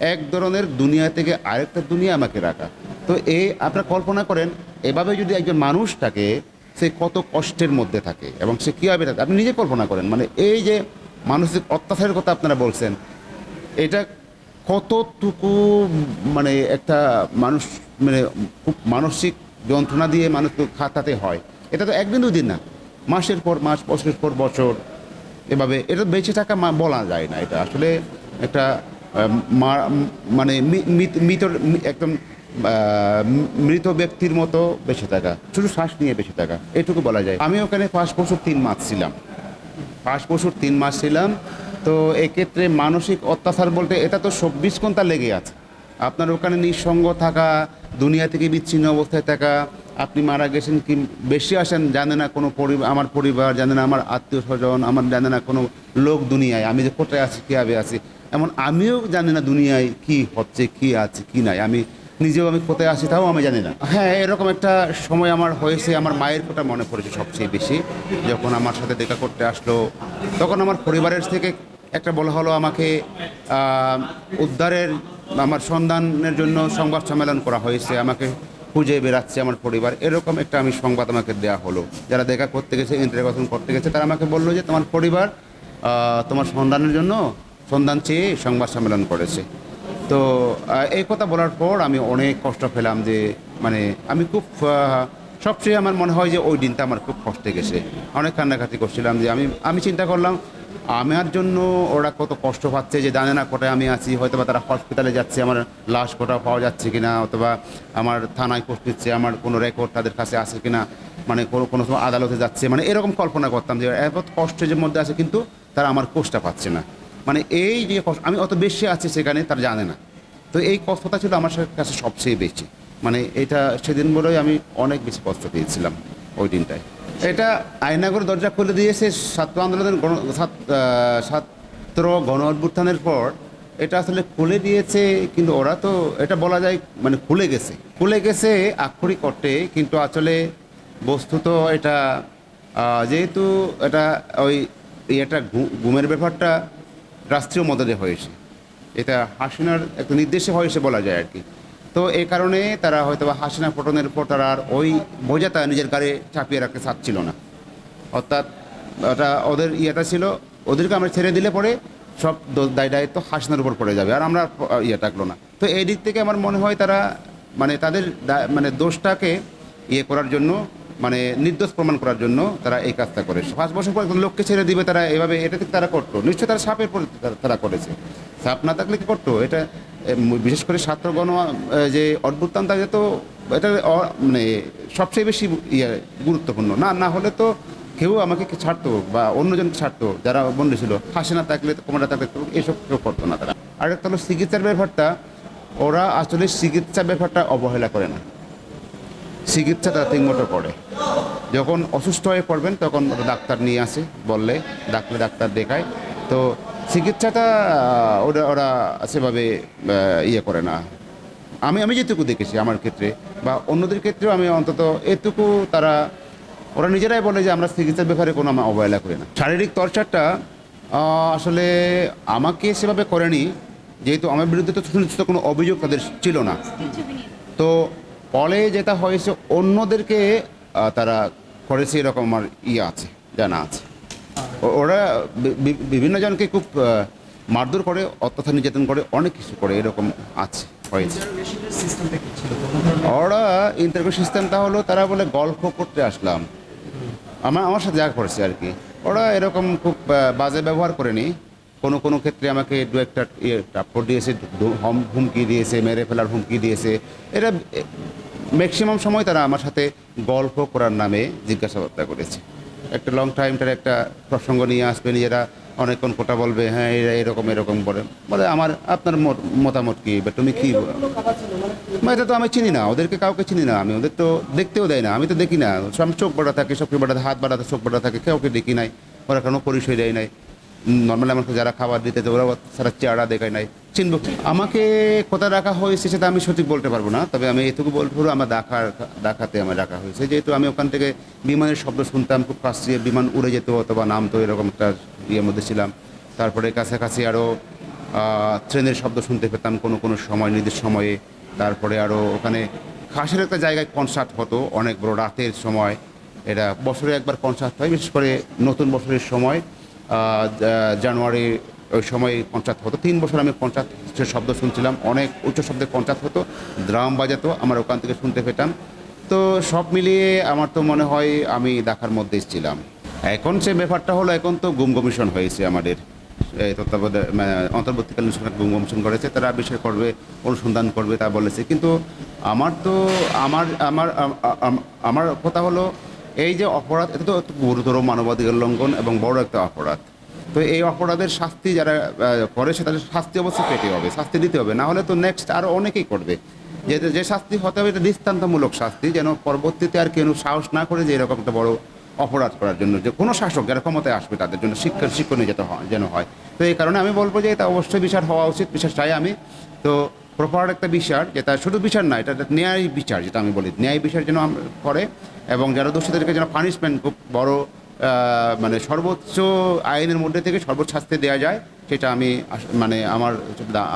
এক ধরনের দুনিয়া থেকে আরেকটা দুনিয়া আমাকে রাখা। তো এই আপনারা কল্পনা করেন, এভাবে যদি একজন মানুষ থাকে, সে কত কষ্টের মধ্যে থাকে এবং সে কীভাবে থাকে? আপনি নিজে কল্পনা করেন মানে এই যে মানসিক অত্যাচারের কথা আপনারা বলছেন, এটা কতটুকু মানে একটা মানুষ মানে খুব মানসিক যন্ত্রণা দিয়ে মানুষকে খাতাতে হয়? এটা তো একদিন দুই দিন না। মাসের পর মাস, বছরের পর বছর, এভাবে। এটা বেঁচে থাকা বলা যায় না। এটা আসলে একটা মানে মৃত একদম মৃত ব্যক্তির মতো বেঁচে থাকা, শুধু শ্বাস নিয়ে বেঁচে থাকা, এটুকু বলা যায়। আমি ওখানে পাঁচ বছর তিন মাস ছিলাম। পাঁচ বছর তিন মাস ছিলাম। তো এক্ষেত্রে মানসিক অত্যাচার বলতে এটা তো চব্বিশ ঘণ্টা লেগে আছে। আপনার ওখানে নিঃসঙ্গ থাকা, দুনিয়া থেকে বিচ্ছিন্ন অবস্থায় থাকা, আপনি মারা গেছেন কি বেশি আসেন জানে না কোনো পরিবার আমার পরিবার, জানে না আমার আত্মীয় স্বজন আমার জানে না কোনো লোক দুনিয়ায়, আমি যে কোথায় আছি, কীভাবে আছি এমন আমিও জানি না দুনিয়ায় কি হচ্ছে, কি আছে, কি নাই। আমি নিজেও আমি কোথায় আসি তাও আমি জানি না। হ্যাঁ এরকম একটা সময় আমার হয়েছে, আমার মায়ের কথা মনে পড়েছে সবচেয়ে বেশি। যখন আমার সাথে দেখা করতে আসলো, তখন আমার পরিবারের থেকে একটা বলা হলো আমাকে উদ্ধারের, আমার সন্ধানের জন্য সংবাদ সম্মেলন করা হয়েছে, আমাকে খুঁজে বেড়াচ্ছে আমার পরিবার। এরকম একটা আমি সংবাদ আমাকে দেওয়া হলো। যারা দেখা করতে গেছে ইন্টারভিউ করতে গেছে, তারা আমাকে বলল যে, তোমার পরিবার তোমার সন্ধানের জন্য সন্ধান চেয়ে সংবাদ সম্মেলন করেছে। তো এই কথা বলার পর আমি অনেক কষ্ট পেলাম যে মানে আমি খুব সবচেয়ে আমার মনে হয় যে ওই দিনটা আমার খুব কষ্টে গেছে। অনেক কান্নাকাটি করছিলাম যে আমি আমি চিন্তা করলাম, আমার জন্য ওরা কত কষ্ট পাচ্ছে যে জানে না কোথায় আমি আছি হয়তো বা তারা হসপিটালে যাচ্ছে, আমার লাশ কোথাও পাওয়া যাচ্ছে কিনা, অথবা আমার থানায় পোস্ট দিচ্ছে, আমার কোনো রেকর্ড তাদের কাছে আছে কিনা মানে কোনো কোনো সময় আদালতে যাচ্ছে মানে এরকম কল্পনা করতাম যে এত কষ্টের মধ্যে আছে, কিন্তু তারা আমার কোষটা পাচ্ছে না। মানে এই যে কষ্ট, আমি অত বেশি আছি সেখানে, তারা জানে না। তো এই কষ্টটা ছিল আমার কাছে সবচেয়ে বেশি। মানে এটা সেদিন বলেই আমি অনেক বেশি কষ্ট পেয়েছিলাম ওই দিনটায়। এটা আয়নাগর দরজা খুলে দিয়েছে, ছাত্র আন্দোলনের গণ ছাত্র গণ অভ্যুত্থানের পর এটা আসলে খুলে দিয়েছে, কিন্তু ওরা তো এটা বলা যায় মানে খুলে গেছে। খুলে গেছে আক্ষরিক অর্থে, কিন্তু আসলে বস্তুত এটা যেহেতু এটা ওই এটা ঘুমের ব্যাপারটা রাষ্ট্রীয় মদদে হয়েছে। এটা হাসিনার একটা নির্দেশে হয়েছে বলা যায় আর কি। তো এই কারণে তারা হয়তো বা হাসিনা পটনের পর তারা আর ওই বোঝাটা নিজের গাড়ি চাপিয়ে রাখতে চাচ্ছিল না। অর্থাৎ ওটা ওদের ইয়েটা ছিল, ওদেরকে আমরা ছেড়ে দিলে পরে সব দায় দায়িত্ব হাসিনার উপর পড়ে যাবে, আর আমরা ইয়ে থাকল না। তো এই দিক থেকে আমার মনে হয় তারা মানে তাদের মানে দোষটাকে ইয়ে করার জন্য মানে নির্দোষ প্রমাণ করার জন্য তারা এই কাজটা করেছে পাঁচ বছর পর একজন লোককে ছেড়ে দিবে, তারা এভাবে, এটা থেকে তারা করতো। নিশ্চয়ই তারা সাপের পর তারা- করেছে। সাপ না থাকলে কি করতো? এটা বিশেষ করে ছাত্রগণ যে অদ্ভুতান তাকে তো এটা মানে সবচেয়ে বেশি ইয়ে গুরুত্বপূর্ণ। না না হলে তো কেউ আমাকে ছাড়তো বা অন্যজনকে ছাড়তো, যারা বন্ধু ছিল? হাসে না থাকলে কোমরটা থাকলে তো এসব কেউ করতো না তারা। আর একটা হলো চিকিৎসার ব্যাপারটা, ওরা আসলে চিকিৎসার ব্যাপারটা অবহেলা করে না। চিকিৎসা তারা ঠিকমতো করে। যখন অসুস্থ হয়ে পড়বেন তখন ওরা ডাক্তার নিয়ে আসে বললে ডাক্তার ডাক্তার দেখায়। তো চিকিৎসাটা ওরা ওরা সেভাবে ইয়ে করে না। আমি আমি যেটুকু দেখেছি আমার ক্ষেত্রে বা অন্যদের ক্ষেত্রেও আমি অন্তত এটুকু তারা ওরা নিজেরাই বলে যে আমরা চিকিৎসার ব্যাপারে কোনো আমরা অবহেলা করি না। শারীরিক টর্চারটা আসলে আমাকে সেভাবে করেনি যেহেতু আমার বিরুদ্ধে তো সুনিশ্চিত কোনো অভিযোগ তাদের ছিল না। তো ফলে যেটা হয়েছে, অন্যদেরকে তারা করেছে এরকম আমার ইয়ে আছে, জানা আছে। ওরা বিভিন্ন জনকে খুব মারধর করে, অত্যাচার, নির্যাতন করে, অনেক কিছু করে, এরকম আছে, হয়েছে। ওরা ইন্টারভিউ সিস্টেমটা হলো, তারা বলে, গল্প করতে আসলাম। আমার আমার সাথে যা করেছে আর কি। ওরা এরকম খুব বাজে ব্যবহার করেনি। কোনো কোনো ক্ষেত্রে আমাকে দু একটা ইয়ে টাপ্পর দিয়েছে হম- হুমকি দিয়েছে, মেরে ফেলার হুমকি দিয়েছে। এটা ম্যাক্সিমাম সময় তারা আমার সাথে গল্প করার নামে জিজ্ঞাসাবাদটা করেছে। একটা লং টাইমটার একটা প্রসঙ্গ নিয়ে আসবে, নিজেরা অনেকক্ষণ কোটা বলবে হ্যাঁ এরা এরকম এরকম বলে। বলে, আমার, আপনার মত- মতামত কী? বা তুমি কী মানে এটা তো আমি চিনি না, ওদেরকে কাউকে চিনি না, আমি ওদের তো দেখতেও দেয় না, আমি তো দেখি না। সব চোখ বাড়া থাকে, সব বাড়াতে হাত বাড়াতে চোখ বাড়া থাকে, কাউকে দেখি নাই, ওরা কোনো পরিচয় দেয় নাই। নর্মালি আমাকে যারা খাবার দিতে ওরা সারা চেহারা দেখায় নাই। চিনব। আমাকে কোথায় রাখা হয়েছে সেটা আমি সঠিক বলতে পারব না, তবে আমি এটুকু বলতে পারব আমার ডাকার ডাকাতে আমার রাখা হয়েছে। যেহেতু আমি ওখান থেকে বিমানের শব্দ শুনতাম, খুব কাছ দিয়ে বিমান উড়ে যেত অথবা নামতো, এরকম একটা ইয়ের মধ্যে ছিলাম। তারপরে কাছাকাছি আরও ট্রেনের শব্দ শুনতে পেতাম কোনো কোনো সময়, নির্দিষ্ট সময়ে। তারপরে আরও ওখানে খাসের একটা জায়গায় কনসার্ট হতো, অনেক বড় রাতের সময়। এটা বছরে একবার কনসার্ট হয়, বিশেষ করে নতুন বছরের সময় জানুয়ারি ওই সময় কনসার্ট হতো। তিন বছর আমি কনসার্টের শব্দ শুনছিলাম, অনেক উচ্চ শব্দের কনসার্ট হতো, ড্রাম বাজাতো, আমার ওখান থেকে শুনতে পেতাম। তো সব মিলিয়ে আমার তো মনে হয় আমি দেখার মধ্যেই ছিলাম। এখন সে ব্যাপারটা হলো, এখন তো গুম কমিশন হয়েছে আমাদের। মানে অন্তর্বর্তীকালীন সরকার গুম কমিশন করেছে, তারা বিষয় করবে, অনুসন্ধান করবে, তা বলেছে। কিন্তু আমার তো, আমার আমার আম- আম- আমার কথা হলো, এই যে অপরাধ, এটা তো গুরুতর মানবাধিকার লঙ্ঘন এবং বড় একটা অপরাধ। তো এই অপরাধের শাস্তি যারা করে সে তাদের শাস্তি অবশ্যই পেতে হবে, শাস্তি দিতে হবে। না হলে তো নেক্সট আরও অনেকেই করবে। যে যে শাস্তি হতে হবে, এটা দৃষ্টান্তমূলক শাস্তি, যেন পরবর্তীতে আর কেউ সাহস না করে যে এরকম একটা বড় অপরাধ করার জন্য। যে কোনো শাসক যারা ক্ষমতায় আসবে তাদের জন্য শিক্ষার শিক্ষণীয় যেতে হয়, যেন হয়। তো এই কারণে আমি বলব যে এটা অবশ্যই বিচার হওয়া উচিত, বিচার চাই আমি। তো প্রপার একটা বিচার, যেটা শুধু বিচার না, এটা ন্যায় বিচার, যেটা আমি বলি। ন্যায় বিচার যেন করে এবং যারা দোষীদেরকে যেন পানিশমেন্ট খুব বড় মানে সর্বোচ্চ আইনের মধ্যে থেকে সর্বোচ্চ শাস্তি দেওয়া যায়, সেটা আমি মানে আমার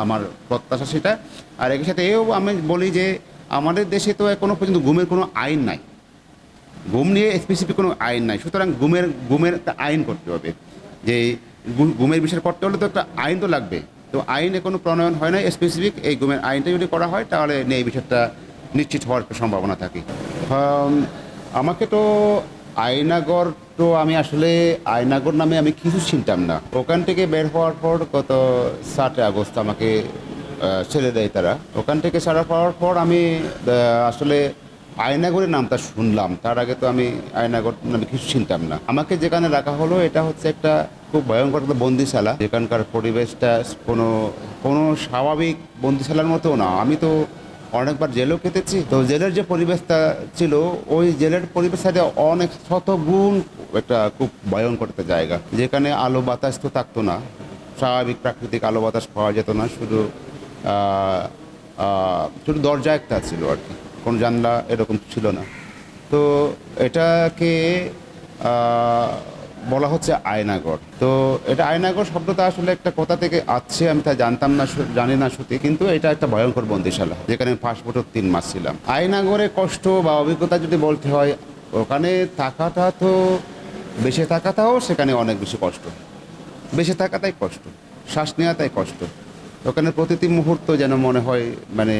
আমার প্রত্যাশা সেটা। আর একই সাথে এও আমি বলি যে আমাদের দেশে তো এখনও পর্যন্ত গুমের কোনো আইন নাই। গুম নিয়ে স্পেসিফিক কোনো আইন নাই। সুতরাং গুমের গুমের একটা আইন করতে হবে। যে গুমের বিষয় করতে হলে তো একটা আইন তো লাগবে। তো আইনে কোনো প্রণয়ন হয় না স্পেসিফিক এই গুমের আইনটা যদি করা হয়, তাহলে এই বিষয়টা নিশ্চিত হওয়ার সম্ভাবনা থাকে। আমাকে তো আয়নাগর তো আমি আসলে আয়নাগর নামে আমি কিছু চিনতাম না। ওখান থেকে বের হওয়ার পর গত সাতই আগস্ট আমাকে ছেড়ে দেয় তারা। ওখান থেকে ছাড়া পাওয়ার পর আমি আসলে আয়নাগরের নামটা শুনলাম। তার আগে তো আমি আয়নাগর নামে কিছু চিনতাম না। আমাকে যেখানে রাখা হলো, এটা হচ্ছে একটা খুব ভয়ঙ্কর বন্দিশালা। যেখানকার পরিবেশটা কোনো কোনো স্বাভাবিক বন্দিশালার মতো না। আমি তো অনেকবার জেলও কেটেছি তো জেলের যে পরিবেশটা ছিল, ওই জেলের পরিবেশ সাথে অনেক শতগুণ একটা খুব ভয়ঙ্কর একটা জায়গা। যেখানে আলো বাতাস তো থাকতো না। স্বাভাবিক প্রাকৃতিক আলো বাতাস পাওয়া যেত না, শুধু শুধু দরজা একটা ছিল আর কি। কোনো জানলা এরকম ছিল না। তো এটাকে বলা হচ্ছে আয়নাগর। তো এটা আয়নাগর শব্দটা আসলে একটা কথা থেকে আসছে, আমি তা জানতাম না জানি না সত্যি, কিন্তু এটা একটা ভয়ঙ্কর বন্দিশালা, যেখানে বছর তিন মাস ছিলাম। আয়নাগরে কষ্ট বা অভিজ্ঞতা যদি বলতে হয়, ওখানে থাকাটা তো, বেঁচে থাকাটাও সেখানে অনেক বেশি কষ্ট। বেঁচে থাকাটাই কষ্ট, শ্বাস নেওয়াটাই কষ্ট। ওখানে প্রতিটি মুহূর্ত যেন মনে হয় মানে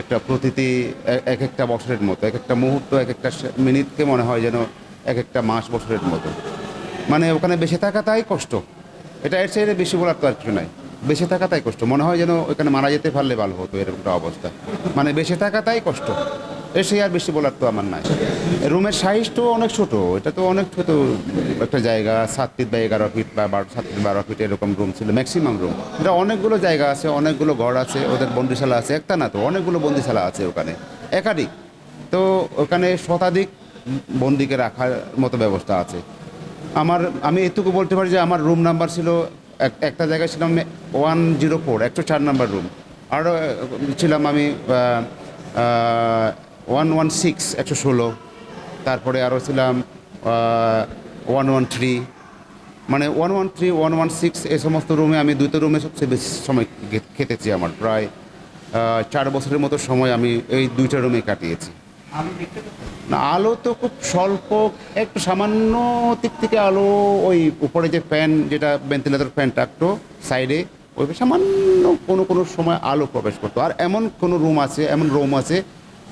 একটা প্রতিটি এক একটা বছরের মতো, এক একটা মুহূর্ত, এক একটা মিনিটকে মনে হয় যেন এক একটা মাস, বছরের মতো। মানে ওখানে বেঁচে থাকাটাই কষ্ট। এটা এর চাইতে বেশি বলার তো আর কিছু নাই। বেঁচে থাকাটাই কষ্ট। মনে হয় যেন ওখানে মারা যেতে পারলে ভালো হতো এরকমটা অবস্থা। মানে বেঁচে থাকাটাই কষ্ট। এর সেই আর বেশি বলার তো আমার নাই। রুমের সাইজটাও অনেক ছোট। এটা তো অনেক ছোট একটা জায়গা। সাত ফিট বা এগারো ফিট বা বারো, সাত ফিট বারো ফিট এরকম রুম ছিল ম্যাক্সিমাম রুম এটা অনেকগুলো জায়গা আছে, অনেকগুলো ঘর আছে, ওদের বন্দিশালা আছে। একটা না তো, অনেকগুলো বন্দিশালা আছে ওখানে। একাধিক। তো ওখানে শতাধিক বন্দিকে রাখার মতো ব্যবস্থা আছে। আমার, আমি এটুকু বলতে পারি যে আমার রুম নাম্বার ছিল এক- একটা জায়গায় ছিলাম ওয়ান জিরো ফোর একশো চার নাম্বার রুম আরও ছিলাম আমি ওয়ান ওয়ান সিক্স একশো ষোলো। তারপরে আরও ছিলাম ওয়ান ওয়ান থ্রি মানে one one three one one six এই সমস্ত রুমে আমি দুটো রুমে সবচেয়ে বেশি সময় খেতেছি আমার। প্রায় চার বছরের মতো সময় আমি এই দুইটা রুমে কাটিয়েছি। না, আলো তো খুব স্বল্প, একটু সামান্য দিক থেকে আলো, ওই উপরে যে ফ্যান, যেটা ভেন্টিলেটর ফ্যান থাকতো সাইডে ওই সামান্য কোনো কোনো সময় আলো প্রবেশ করতো। আর এমন কোনো রুম আছে, এমন রুম আছে,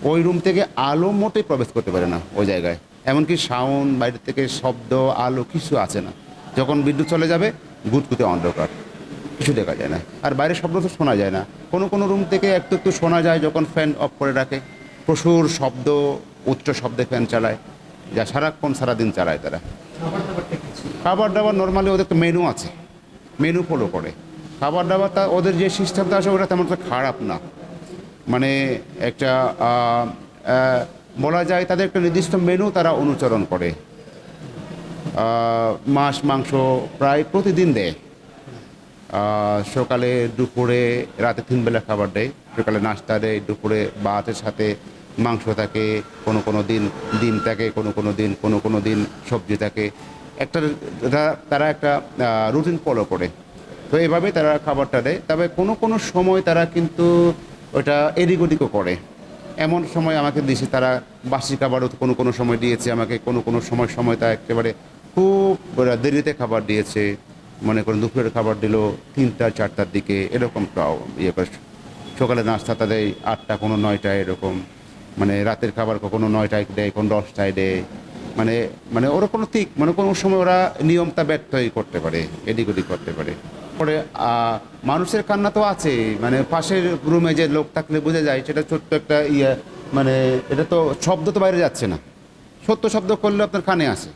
ওই রুম থেকে আলো মোটেই প্রবেশ করতে পারে না ওই জায়গায়। এমনকি সাউন্ড বাইরে থেকে শব্দ, আলো কিছু আছে না। যখন বিদ্যুৎ চলে যাবে গুটগুতে অন্ধকার। কিছু দেখা যায় না। আর বাইরে শব্দ তো শোনা যায় না। কোনো কোনো রুম থেকে একটু একটু শোনা যায় যখন ফ্যান অফ করে রাখে। প্রচুর শব্দ, উচ্চ শব্দে ফ্যান চালায়, যা সারাক্ষণ সারাদিন চালায় তারা। খাবার দাবার নর্মালি ওদের তো মেনু আছে। মেনু ফলো করে। খাবার দাবার তা ওদের যে সিস্টেমটা আছে ওটা তেমন একটা খারাপ না। মানে একটা বলা যায় তাদের একটা নির্দিষ্ট মেনু তারা অনুচরণ করে। মাছ, মাংস প্রায় প্রতিদিন দেয়। সকালে, দুপুরে, রাতে তিন বেলা খাবার দেয়। সকালে নাস্তা দেয়, দুপুরে ভাতের সাথে মাংস থাকে, কোনো কোনো দিন ডিম থাকে, কোনো কোনো দিন, কোনো কোনো দিন সবজি থাকে। একটা তারা একটা রুটিন ফলো করে। তো এভাবে তারা খাবারটা দেয়। তবে কোনো কোনো সময় তারা কিন্তু ওটা এদিক ওদিকও করে। এমন সময় আমাকে দিয়েছে তারা বাসি খাবারও কোনো কোনো সময় দিয়েছে আমাকে, কোনো কোনো সময় সময় তা একেবারে খুব দেরিতে খাবার দিয়েছে। মনে করেন দুপুরের খাবার দিল তিনটা, চারটার দিকে, এরকম তাও ইয়ে করে। সকালে নাস্তা তাদের আটটা, কোনো নয়টায় এরকম। মানে রাতের খাবার কখনো নয়টায় দেয় কোনো দশটায় দেয়। মানে মানে ওরা কোনো ঠিক মানে কোনো সময় ওরা নিয়মটা ব্যর্থই করতে পারে, এদিক ওদিক করতে পারে। পরে মানুষের কান্না তো আছে মানে পাশের রুমে যে লোক থাকলে বোঝা যায়, সেটা ছোট্ট একটা ইয়ে মানে এটা তো শব্দ তো বাইরে যাচ্ছে না। সত্য শব্দ করলে আপনার কানে আসে।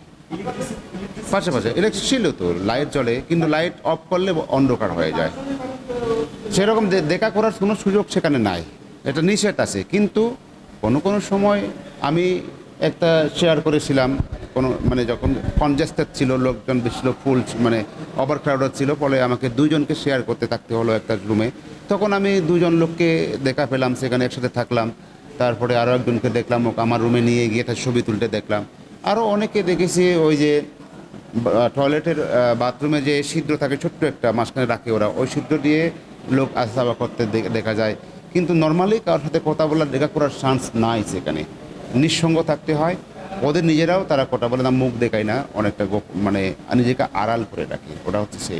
পাশাপাশি ইলেকট্রিক ছিল তো, লাইট জ্বলে, কিন্তু লাইট অফ করলে অন্ধকার হয়ে যায়। সেরকম দেখা করার কোনো সুযোগ সেখানে নাই। এটা নিষেধ আছে, কিন্তু কোনো কোনো সময় আমি একটা শেয়ার করেছিলাম, কোনো মানে যখন কনজেস্টেড ছিল, লোকজন বেশি লোক ফুল মানে ওভার ক্রাউডেড ছিল, ফলে আমাকে দুজনকে শেয়ার করতে থাকতে হলো একটা রুমে তখন আমি দুজন লোককে দেখা পেলাম, সেখানে একসাথে থাকলাম। তারপরে আরও একজনকে দেখলাম ওকে আমার রুমে নিয়ে গিয়ে তার ছবি তুলতে দেখলাম। আরও অনেকে দেখেছি, ওই যে টয়লেটের বাথরুমে যে ছিদ্র থাকে, ছোট্ট একটা মাঝখানে রাখে ওরা। ওই ছিদ্র দিয়ে লোক আসা করতে দেখা যায়। কিন্তু নর্মালি কারোর সাথে কথা বলার, দেখা করার চান্স নাই সেখানে। নিঃসঙ্গ থাকতে হয়। ওদের নিজেরাও তারা কথা বলে না, মুখ দেখায় না, অনেকটা মানে নিজেকে আড়াল করে রাখে। ওটা হচ্ছে সে